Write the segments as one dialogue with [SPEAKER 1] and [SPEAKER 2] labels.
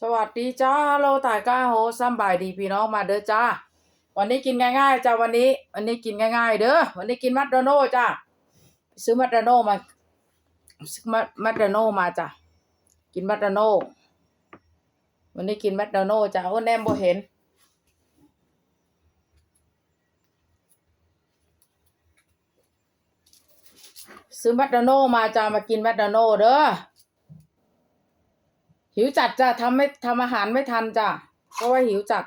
[SPEAKER 1] สวัสดีจ้าโลตายก้าโฮซัมบายดีพี่น้องมาเด้อจ้า วันนี้กินง่ายๆจ้าวันนี้ วันนี้กินง่ายๆเด้อวันนี้กินมัดโดโน่จ้าซื้อมัดโดโน่มาซื้อมัดมัดโดโน่มาจ้ากินมัดโดโน่วันนี้กินมัดโดโน่จ้าโอ้แนมบ่เห็นซื้อมัดโดโน่มาจ้ามากินมัดโดโน่เด้อ หิวจัดจ้ะทำไม่ทำอาหารไม่ทันจ้ะเพราะว่าหิวจัด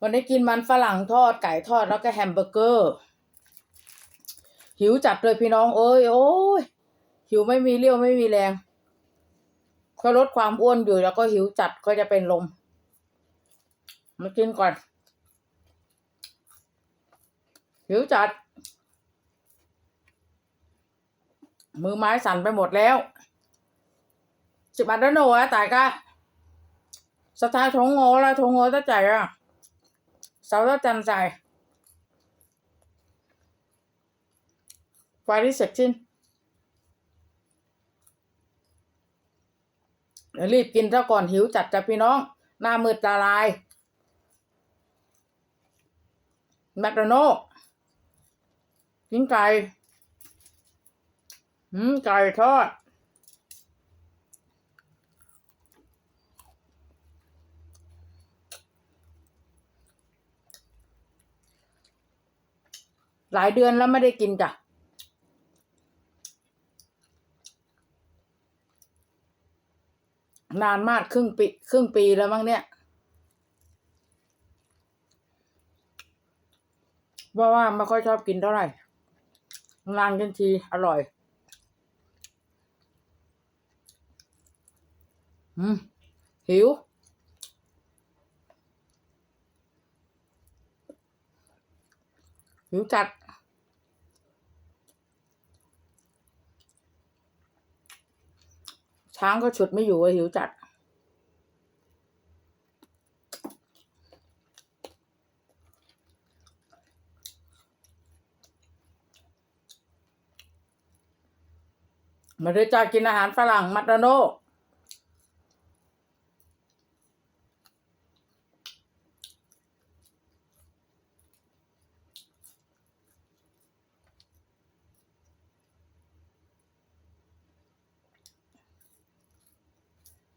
[SPEAKER 1] วันนี้กินมันฝรั่งทอดไก่ทอดแล้วก็แฮมเบอร์เกอร์ หิวจัดเลยพี่น้องเอ้ยโอ้ยหิวไม่มีเรี่ยวไม่มีแรงก็ลดความอ้วนอยู่แล้วก็หิวจัดก็จะเป็นลมมากินก่อน หิวจัด มือไม้สั่นไปหมดแล้วสิบอันแล้วหนูอะตายกะสตล์ทงโง่ละทงโง่ตะใจอะเสาตะจันใจไฟที่เสร็จสิ้นรีบกินซะก่อนหิวจัดจ้ะพี่น้อง หน้ามืดตาลายแมคโดนัล ด์กินไก่หืมไก่ทอด หลายเดือนแล้วไม่ได้กินจ้ะนานมากครึ่งปีครึ่งปีแล้วมั้งเนี่ยเพราะว่าไม่ค่อยชอบกินเท่าไหร่ นานกันทีอร่อย อืม หิว หิวจัด ช้างก็ฉุดไม่อยู่อะหิวจัด มาด้วยจ้ากินอาหารฝรั่งมัตโตโน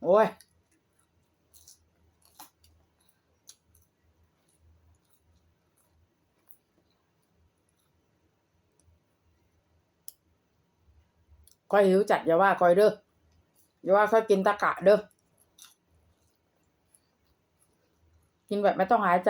[SPEAKER 1] โอ้ย คอยหิวจัดอย่าว่าคอยเด้ออย่าว่าคอยกินตะกะเด้อกินแบบไม่ต้องหายใจ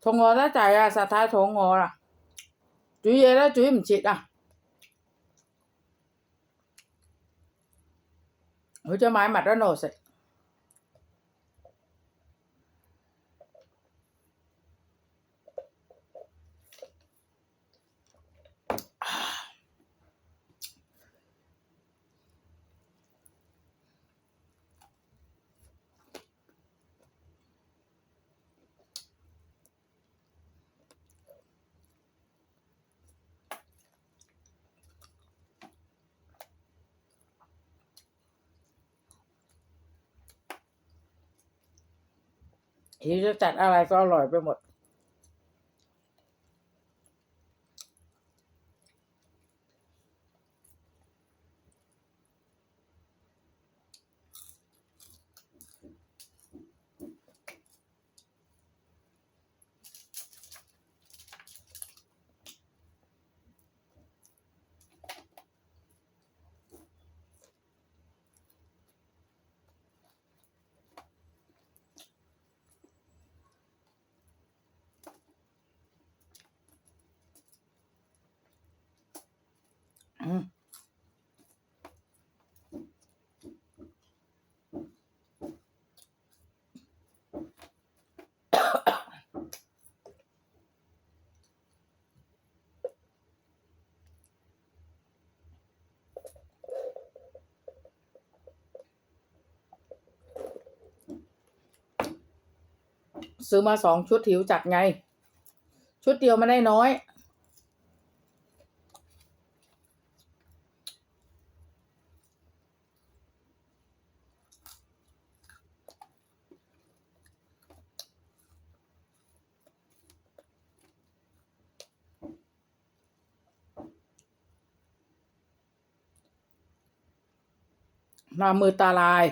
[SPEAKER 1] 肚餓得滯啊！實太肚餓啦，煮嘢都煮唔切啊！去咗買麥當勞食。 หิวจะจัดอะไรก็อร่อยไปหมด ซื้อมาสองชุดหิวจัดไง ชุดเดียวมันได้น้อย มามือตาลาย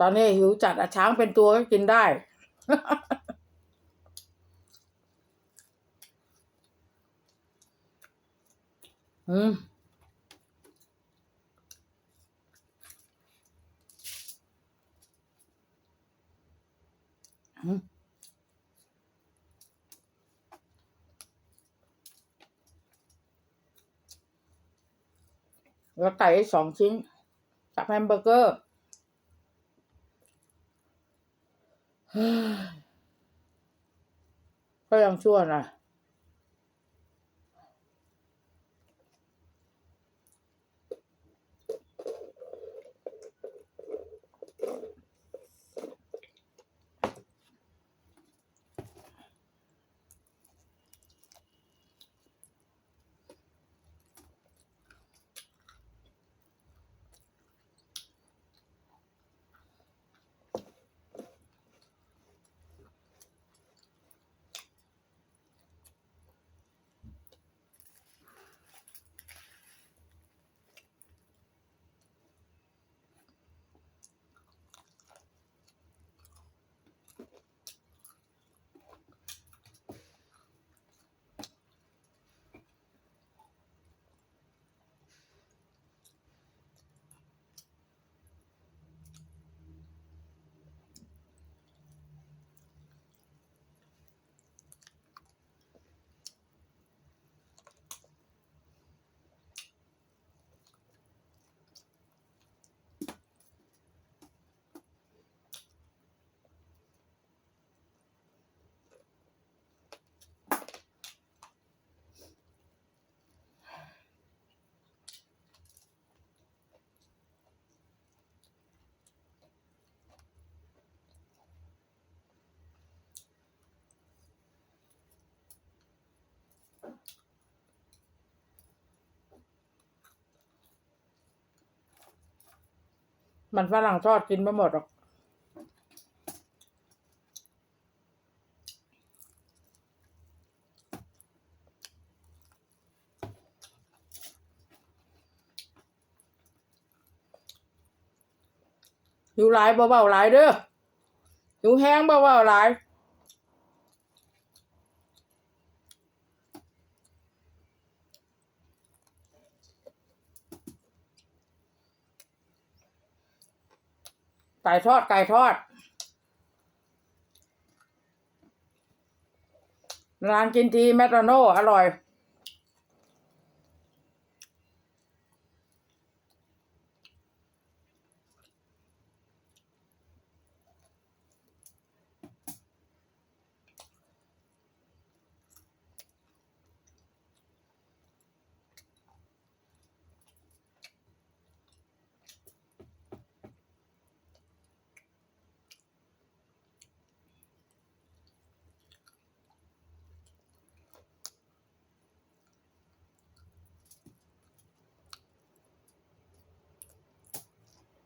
[SPEAKER 1] ตอนนี้หิวจัดอะช้างเป็นตัวก็กินได้ อืมอืมแล้วไก่สองชิ้นกับแฮมเบอร์เกอร์ เฮ้ย ก็ยังชั่วนะ มันฝรั่งทอดกินไม่หมดหรอก อยู่หลายเบาๆหลายเด้ออยู่แห้งเบาๆหลาย ไก่ทอดไก่ทอด ร้านกินทีแมคโดนัลอร่อย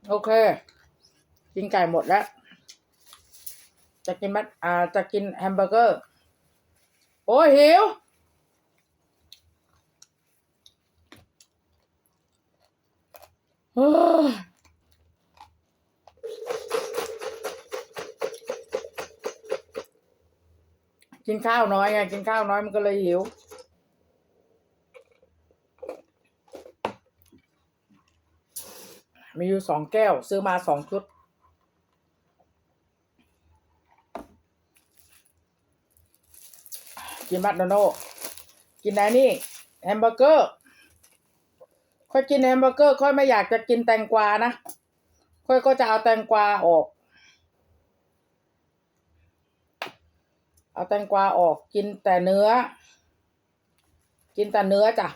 [SPEAKER 1] โอเค กินไก่หมดแล้ว จะกินมัดอ่า จะกินแฮมเบอร์เกอร์ โอ้หิว กินข้าวน้อยไง กินข้าวน้อยมันก็เลยหิว มีอยู่สองแก้ว ซื้อมาสองชุด กินมัดโดโนกินอะไรนี่แฮมเบอร์เกอร์ค่อยกินแฮมเบอร์เกอร์ ค่อยไม่อยากจะกินแตงกวานะ ค่อยก็จะเอาแตงกวาออก เอาแตงกวาออกกินแต่เนื้อ กินแต่เนื้อจ้ะ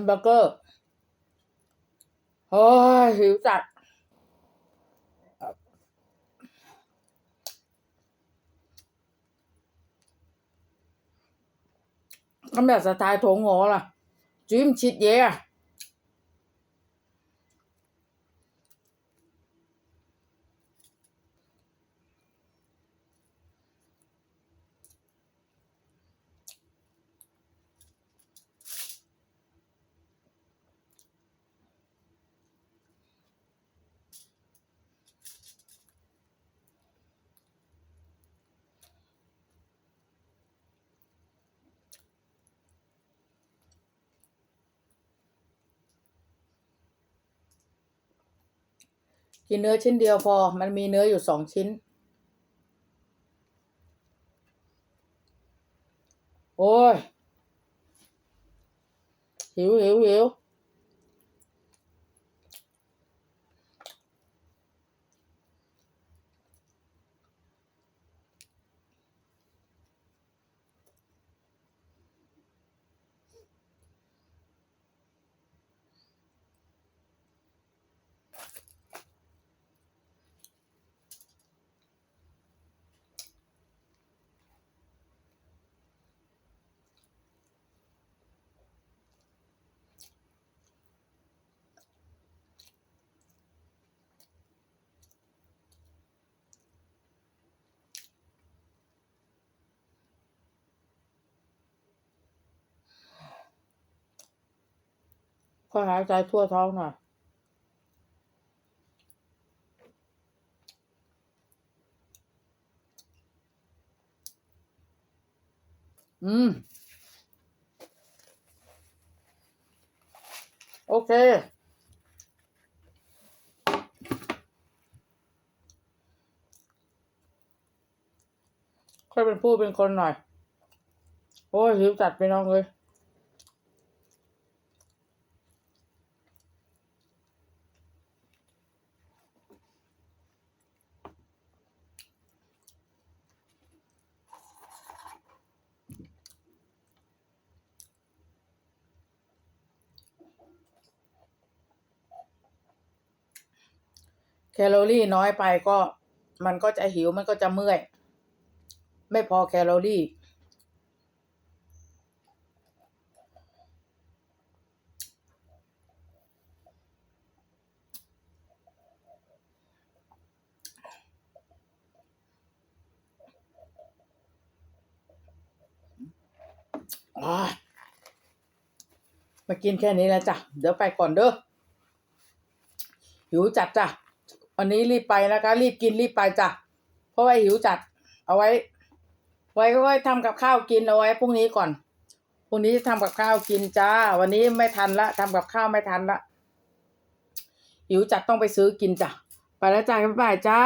[SPEAKER 1] มเบอร์เกอร์โอ้ยหิวจัดก็แบบสไตล์โถงโง่ล่ะจิ้มชิดเย่ กินเนื้อชิ้นเดียวพอ มันมีเนื้ออยู่สองชิ้น โอ้ยหิวหิวหิว ค่อยหายใจทั่วท้องหน่อยอืม โอเค ค่อยเป็นผู้เป็นคนหน่อย โอ้ยหิวจัดไปน้องเลย ลอรี่น้อยไปก็มันก็จะหิวมันก็จะเมื่อย ไม่พอแคลอรี่ มากินแค่นี้แล้วจ้ะ เดี๋ยวไปก่อนเด้อหิวจัดจ้ะ วันนี้รีบไปนะคะ รีบกินรีบไปจ้ะเพราะว่าหิวจัด เอาไว้ ไว้ก็ไว้ทำกับข้าวกินเอาไว้พรุ่งนี้ก่อนพรุ่งนี้ทำกับข้าวกินจ้า วันนี้ไม่ทันละทำกับข้าวไม่ทันละหิวจัดต้องไปซื้อกินจ้ะไปแล้วจ้าบ๊ายบายจ้า